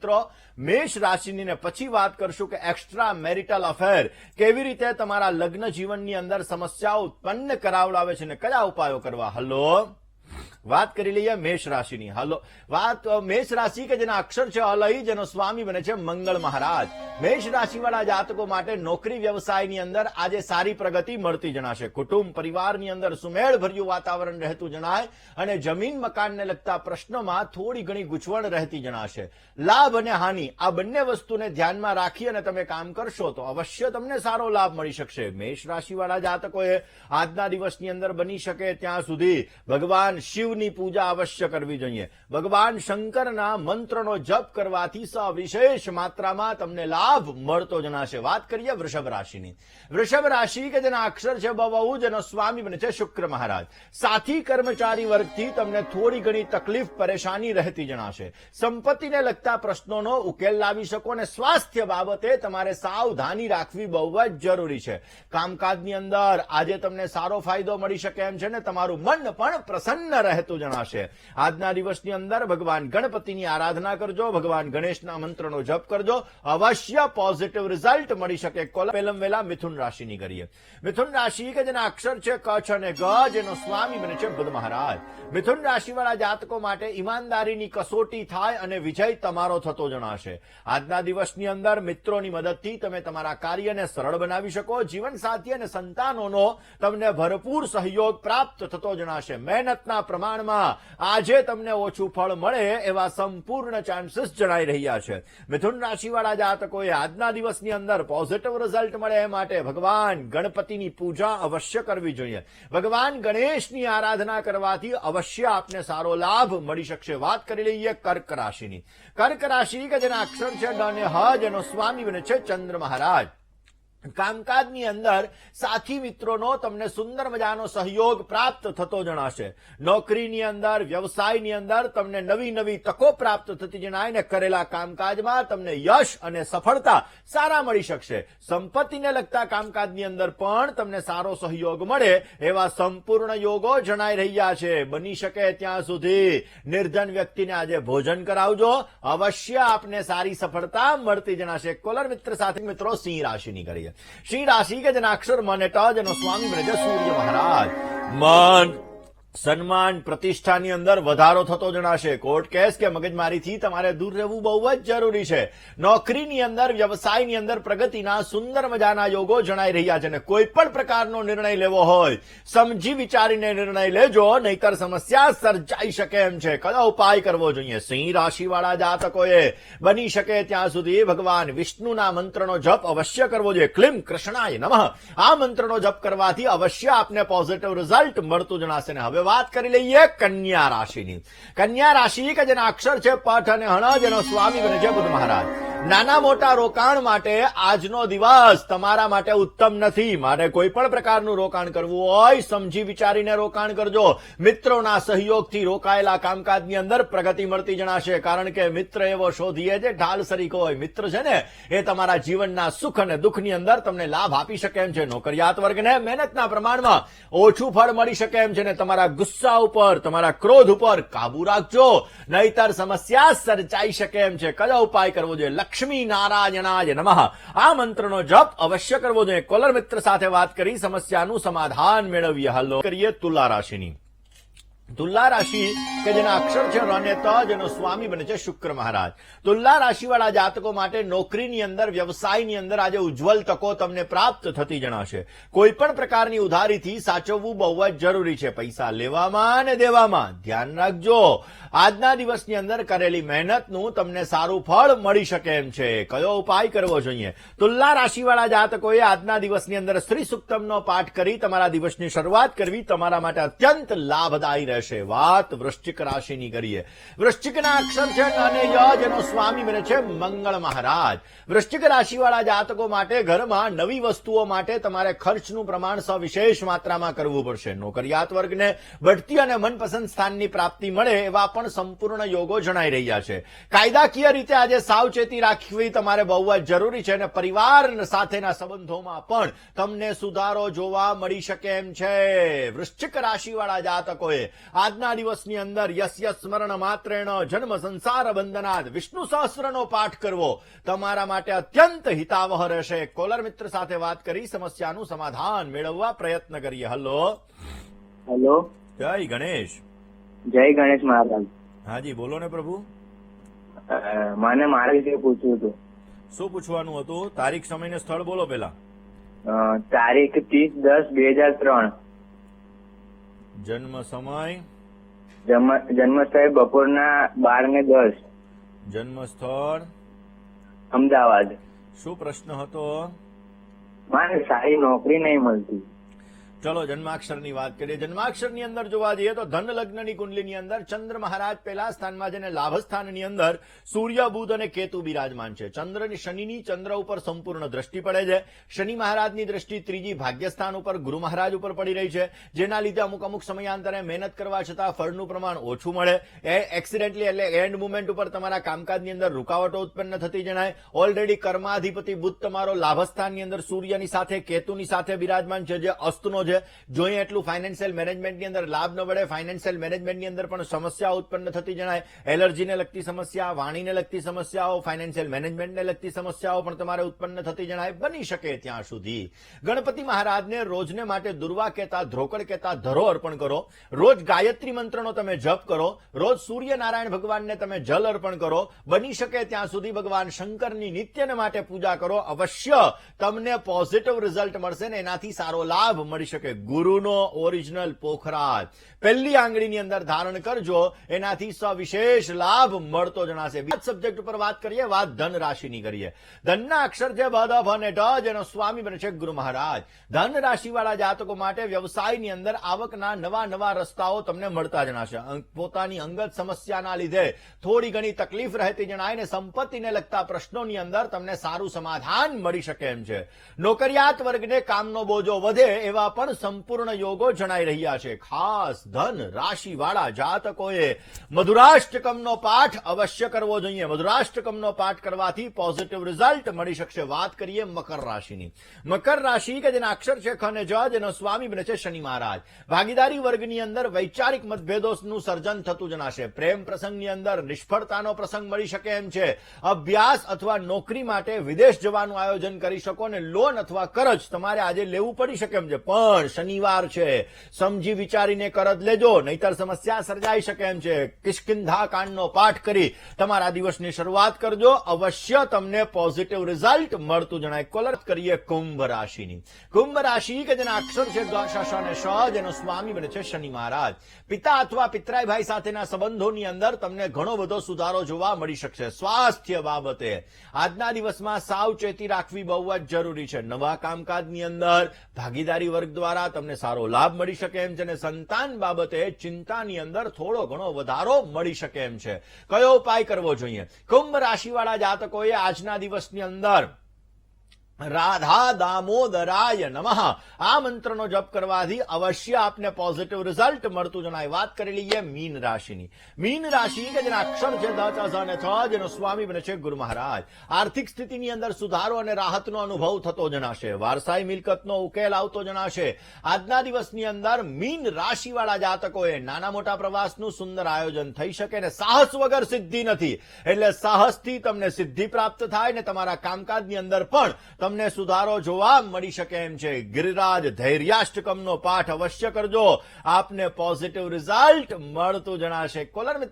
મિત્રો, મેષ રાશિની ને પછી વાત કરશું કે એક્સ્ટ્રા મેરિટલ અફેર કેવી રીતે તમારા લગ્ન જીવનની અંદર સમસ્યાઓ ઉત્પન્ન કરાવડાવે છે ને કયા ઉપાયો કરવા? હલો વાત કરી લઈએ મેષ રાશિની. હાલો, વાત મેષ રાશિ કે જેના અક્ષર છે અલય જેનો સ્વામી બને છે મંગળ મહારાજ. મેષ રાશિવાળા જાતકો માટે નોકરી વ્યવસાયની અંદર આજે સારી પ્રગતિ મળતી જણાશે. કુટુંબ પરિવારની અંદર સુમેળ ભર્યું વાતાવરણ રહેતું જણાય અને જમીન મકાનને લગતા પ્રશ્નોમાં થોડી ઘણી ગૂંચવણ રહેતી જણાશે. લાભ અને હાનિ આ બંને વસ્તુને ધ્યાનમાં રાખી અને તમે કામ કરશો તો અવશ્ય તમને સારો લાભ મળી શકશે. મેષ રાશિવાળા જાતકોએ આજના દિવસની અંદર બની શકે ત્યાં સુધી ભગવાન શિવની પૂજા અવશ્ય કરવી જોઈએ. ભગવાન શંકરના મંત્રનો જપ કરવાથી સવિશેષ માત્રામાં તમને લાભ મળતો જણાશે. વાત કરીએ વૃષભ રાશિની. વૃષભ રાશિ કે જેના અક્ષર છે બહુ જેનો સ્વામી બને છે શુક્ર મહારાજ. સાથી કર્મચારી વર્ગથી તમને થોડી ઘણી તકલીફ, પરેશાની રહેતી જણાશે. સંપત્તિને લગતા પ્રશ્નોનો ઉકેલ લાવી શકો અને સ્વાસ્થ્ય બાબતે તમારે સાવધાની રાખવી બહુ જ જરૂરી છે. કામકાજની અંદર આજે તમને સારો ફાયદો મળી શકે એમ છે ને તમારું મન પણ પ્રસન્ન રહેતું જણાશે. આજના દિવસની અંદર ભગવાન ગણપતિની આરાધના કરજો, ભગવાન ગણેશના મંત્રનો જપ કરજો, અવશ્ય પોઝિટિવ રિઝલ્ટ મળી શકે. પહેલમ વેલા મિથુન રાશિની કરીએ. મિથુન રાશિ કે જેના અક્ષર છે કચ્છ અને ગ, જેનો સ્વામી બને છે બુદ્ધ મહારાજ. મિથુન રાશિવાળા જાતકો માટે ઈમાનદારીની કસોટી થાય અને વિજય તમારો થતો જણાશે. આજના દિવસની અંદર મિત્રોની મદદથી તમે તમારા કાર્યને સરળ બનાવી શકો. જીવનસાથી અને સંતાનોનો તમને ભરપૂર સહયોગ પ્રાપ્ત થતો જણાશે. મહેનતના પ્રમાણમાં આજે તમને ઓછું ફળ મળે એવા સંપૂર્ણ ચાન્સીસ જણાઈ રહ્યા છે. મિથુન રાશિવાળા જાતકોએ આજના દિવસની અંદર પોઝિટિવ રિઝલ્ટ મળે એ માટે ભગવાન ગણપતિની પૂજા અવશ્ય કરવી જોઈએ. ભગવાન ગણેશની આરાધના કરવાથી અવશ્ય આપને સારો લાભ મળી શકશે. વાત કરી લઈએ કર્ક રાશિની. કર્ક રાશિ કે જેના અક્ષર છે ડ અને હ, જેનો સ્વામી બને છે ચંદ્ર મહારાજ. કામકાજની અંદર સાથી મિત્રોનો તમને સુંદર મજાનો સહયોગ પ્રાપ્ત થતો જણાશે. નોકરીની અંદર, વ્યવસાયની અંદર તમને નવી નવી તકો પ્રાપ્ત થતી જણાય ને કરેલા કામકાજમાં તમને યશ અને સફળતા સારા મળી શકશે. સંપત્તિને લગતા કામકાજની અંદર પણ તમને સારો સહયોગ મળે એવા સંપૂર્ણ યોગો જણાઈ રહ્યા છે. બની શકે ત્યાં સુધી. નિર્ધન વ્યક્તિને આજે ભોજન કરાવજો. અવશ્ય આપને સારી સફળતા મળતી જણાશે. કોલર મિત્ર સાથે મિત્રો સિંહ રાશિની કરીએ સિંહ રાશિ કે જેના અક્ષર મન ટ જેનો સ્વામી બ્રજ છે સૂર્ય મહારાજ. મન સન્માન પ્રતિષ્ઠાની અંદર વધારો થતો જણાશે. કોર્ટ કેસ કે મગજમારીથી તમારે દૂર રહેવું બહુ જ જરૂરી છે. નોકરીની અંદર, વ્યવસાયની અંદર પ્રગતિના સુંદર મજાના યોગો જણાઈ રહ્યા છે અને કોઈ પણ પ્રકારનો નિર્ણય લેવો હોય, સમજી વિચારીને નિર્ણય લેજો, નહીતર સમસ્યા સર્જાઈ શકે એમ છે. કયો ઉપાય કરવો જોઈએ? સિંહ રાશિવાળા જાતકોએ બની શકે ત્યાં સુધી ભગવાન વિષ્ણુના મંત્રનો જપ અવશ્ય કરવો જોઈએ. ક્લિમ કૃષ્ણાય નમઃ. આ મંત્રનો જપ કરવાથી અવશ્ય આપને પોઝિટિવ રિઝલ્ટ મળતું જણાશે ને હવે વાત કરી લઈએ કન્યા રાશિની. કન્યા રાશિ કે જેના અક્ષર છે, પઠ અને હણ, જેનો સ્વામી બને છે બુધ મહારાજ. નાના મોટા રોકાણ માટે આજનો દિવસ તમારા માટે ઉત્તમ નથી. મારે કોઈ પણ પ્રકારનું રોકાણ કરવું હોય, સમજી વિચારીને રોકાણ કરજો. મિત્રોના સહયોગથી રોકાયેલા કામકાજની અંદર પ્રગતિ મળતી જણાશે. કારણ કે મિત્ર એવો શોધીએ જે ઢાલ સરીકો હોય. મિત્ર છે ને, એ તમારા જીવનના સુખ અને દુઃખની અંદર તમને લાભ આપી શકે એમ છે. નોકરિયાત વર્ગને મહેનતના પ્રમાણમાં ઓછું ફળ મળી શકે એમ છે ને, તમારા ગુસ્સા ઉપર, તમારા ક્રોધ ઉપર કાબુ રાખજો. નહીતર સમસ્યા સર્જાઈ શકે એમ છે. કયો ઉપાય કરવો જોઈએ? લક્ષ્મી નારાયણાય નમઃ. આ મંત્રનો જપ અવશ્ય કરવો જોઈએ. કોલર મિત્ર સાથે વાત કરી સમસ્યાનું સમાધાન મેળવીએ. હલો કરીએ તુલા રાશિની. તુલા રાશિ કે જેના અક્ષર છે રને ત, જેનો સ્વામી બને છે શુક્ર મહારાજ. તુલા રાશિવાળા જાતકો માટે નોકરીની અંદર, વ્યવસાયની અંદર આજે ઉજ્જવલ તકો તમને પ્રાપ્ત થતી જણાશે. કોઈ પણ પ્રકારની ઉધારીથી સાચવવું બહુ જ જરૂરી છે. પૈસા લેવામાં અને દેવામાં. ધ્યાન રાખજો. આજના દિવસની અંદર કરેલી મહેનતનું તમને સારું ફળ મળી શકે એમ છે. કયો ઉપાય કરવો જોઈએ? તુલા રાશિવાળા જાતકોએ આજના દિવસની અંદર શ્રી સુક્તમનો પાઠ કરી, તમારા દિવસની શરૂઆત કરવી, તમારા માટે અત્યંત લાભદાયી રહેશે. વાત વૃશ્ચિક રાશિની કરીએ. વૃશ્ચિકના અક્ષર છે જેનો સ્વામી બને છે મંગળ મહારાજ. વૃશ્ચિક રાશિવાળા જાતકો માટે ઘરમાં નવી વસ્તુઓ માટે તમારે ખર્ચનું પ્રમાણ સવિશેષ માત્રામાં કરવું પડશે. નોકરિયાત વર્ગને બઢતી અને મનપસંદ સ્થાનની પ્રાપ્તિ મળે એવા પણ સંપૂર્ણ યોગો જણાઈ રહ્યા છે. કાયદાકીય રીતે આજે સાવચેતી રાખવી તમારે બહુ જ જરૂરી છે અને પરિવાર સાથેના સંબંધોમાં પણ તમને સુધારો જોવા મળી શકે એમ છે. વૃશ્ચિક રાશિવાળા જાતકોએ આજના દિવસની અંદર યસ્ય સ્મરણ માત્રેણ જન્મ સંસાર બંધનાદ વિષ્ણુ સહસ્ત્રનો પાઠ કરવો તમારા માટે અત્યંત હિતાવહ રહેશે. કોલર મિત્ર સાથે વાત કરી સમસ્યાનું સમાધાન મેળવવા પ્રયત્ન કરીએ. હલો. હેલો. જય ગણેશ. જય ગણેશ મહારાજ. હાજી બોલો ને પ્રભુ. મને મારા વિશે પૂછવું હતું. શું પૂછવાનું હતું? તારીખ સમય ને સ્થળ બોલો પેલા તારીખ ત્રીસ દસ બે હજાર ત્રણ. જન્મ સમય? જન્મ સ્થળ બપોરના બાર ને દસ. જન્મ સ્થળ? અમદાવાદ. શું પ્રશ્ન હતો? મારે સારી નોકરી નહીં મળતી. ચલો જન્માક્ષરની વાત કરીએ. જન્માક્ષરની અંદર જોવા જઈએ તો ધન લગ્નની કુંડલીની અંદર ચંદ્ર મહારાજ પહેલા સ્થાનમાં છે અને લાભ અંદર સૂર્ય, બુધ અને કેતુ બિરાજમાન છે. ચંદ્રની શનિની ચંદ્ર ઉપર સંપૂર્ણ દ્રષ્ટિ પડે છે. શનિ મહારાજની દ્રષ્ટિ ત્રીજી ભાગ્યસ્થાન ઉપર ગુરુ મહારાજ ઉપર પડી રહી છે. જેના લીધે અમુક અમુક સમયાંતરે મહેનત કરવા છતાં ફળનું પ્રમાણ ઓછું મળે. એ એક્સિડેન્ટલી એટલે એન્ડ મુમેન્ટ ઉપર તમારા કામકાજની અંદર રૂકાવટો ઉત્પન્ન થતી જણાય. ઓલરેડી કર્માધિપતિ બુધ તમારો લાભસ્થાનની અંદર સૂર્યની સાથે, કેતુની સાથે બિરાજમાન છે, જે અસ્તનો છે. એટલું ફાઇનાન્શિયલ મેનેજમેન્ટની અંદર લાભ ન મળે ફાઇનાન્શિયલ મેનેજમેન્ટની અંદર પણ સમસ્યા ઉત્પન્ન થતી જણાય. એલર્જીને લગતી સમસ્યા, વાણીને લગતી સમસ્યાઓ ફાઇનાન્શિયલ મેનેજમેન્ટને લગતી સમસ્યાઓ પણ તમારે ઉત્પન્ન થતી જણાય, બની શકે ત્યાં સુધી. ગણપતિ મહારાજને રોજને માટે દુર્વા કહેતા, ધ્રોકડ કહેતા, ધરો અર્પણ કરો. રોજ ગાયત્રી મંત્રનો તમે જપ કરો. રોજ સૂર્યનારાયણ ભગવાનને તમે જલ અર્પણ કરો. બની શકે ત્યાં સુધી ભગવાન શંકરની નિત્યને માટે પૂજા કરો. અવશ્ય તમને પોઝિટિવ રિઝલ્ટ મળશે ને એનાથી સારો લાભ મળી શકે. ગુરુનો ઓરિજિનલ પોખરાજ. પહેલી આંગળીની અંદર ધારણ કરજો, એનાથી સવિશેષ લાભ મળતો જણાશે. બીજા સબ્જેક્ટ ઉપર વાત કરીએ, વાત ધન રાશિની કરીએ. ધનના અક્ષર છે બધ ભ અને ઢ, જેનો સ્વામી બને છે ગુરુ મહારાજ. ધન રાશિવાળા જાતકો માટે વ્યવસાયની અંદર આવકના નવા નવા રસ્તાઓ તમને મળતા જણાશે. પોતાની અંગત સમસ્યાના લીધે થોડી ઘણી તકલીફ રહેતી જણાય ને સંપત્તિને લગતા પ્રશ્નોની અંદર તમને સારું સમાધાન મળી શકે એમ છે. નોકરિયાત વર્ગને કામનો બોજો વધે એવા પણ સંપૂર્ણ યોગો જણાઈ રહ્યા છે. ખાસ ધન રાશિવાળા જાતકોએ મધુરાષ્ટકમનો પાઠ અવશ્ય કરવો જોઈએ. મધુરાષ્ટકમનો પાઠ કરવાથી પોઝિટિવ રિઝલ્ટ મળી શકશે. વાત કરીએ મકર રાશિની. મકર રાશિ કે જેના અક્ષર છે ખને જ, જેનો સ્વામી બને છે શનિ મહારાજ. ભાગીદારી વર્ગની અંદર વૈચારિક મતભેદોનું સર્જન થતું જણાશે. પ્રેમ પ્રસંગની અંદર નિષ્ફળતાનો પ્રસંગ મળી શકે એમ છે. અભ્યાસ અથવા નોકરી માટે વિદેશ જવાનું આયોજન કરી શકો અને લોન અથવા કરજ તમારે આજે લેવું પડી શકે એમ છે. પણ શનિવાર છે. સમજી વિચારીને કરજ લેજો નહીતર સમસ્યા સર્જાઈ શકે એમ છે. કિષ્કિંધા કાંડનો પાઠ કરી તમારા દિવસની શરૂઆત કરજો. અવશ્ય તમને પોઝિટિવ રિઝલ્ટ મળતું જણાય. કોલર કરીએ કુંભ રાશિની. કુંભ રાશિ કે જેના અક્ષર છે ગ, શ, શ અને શ જેનો સ્વામી બને છે શનિ મહારાજ. પિતા અથવા પિતરાય ભાઈ સાથેના સંબંધોની અંદર તમને ઘણો બધો સુધારો જોવા મળી શકશે. સ્વાસ્થ્ય બાબતે આજના દિવસમાં સાવચેતી રાખવી બહુ જ જરૂરી છે. નવા કામકાજની અંદર ભાગીદારી વર્ગ દ્વારા તમને સારો લાભ મળી શકે એમ છે અને સંતાન બાબતે ચિંતાની અંદર થોડો ઘણો વધારો મળી શકે એમ છે. કયો ઉપાય કરવો જોઈએ? કુંભ રાશિવાળા જાતકોએ આજના દિવસની અંદર રાધા દામોદરાય નમઃ. આ મંત્રનો જપ કરવાથી અવશ્ય આપને પોઝિટિવ રિઝલ્ટ મળતું જણાય. વાત કરી લઈએ મીન રાશિની. મીન રાશિ કે જેના અક્ષર છે ચ, અને છ જેનો સ્વામી બને છે ગુરુ મહારાજ. આર્થિક સ્થિતિની અંદર સુધારો અને રાહતનો અનુભવ થતો જણાશે. વારસાઈ મિલકતનો ઉકેલ આવતો જણાશે. આજના દિવસની અંદર મીન રાશિવાળા જાતકોએ નાના મોટા પ્રવાસનું સુંદર આયોજન થઈ શકે ને સાહસ વગર સિદ્ધિ નથી. એટલે સાહસથી તમને સિદ્ધિ પ્રાપ્ત થાય ને તમારા કામકાજની અંદર પણ તમને સુધારો જોવા મળી શકે એમ છે. ગિરિરાજ ધૈર્યાષ્ટકમનો પાઠ અવશ્ય કરજો. આપને પોઝિટિવ રિઝલ્ટ મળતું જણાશે. કોલર મિત્ર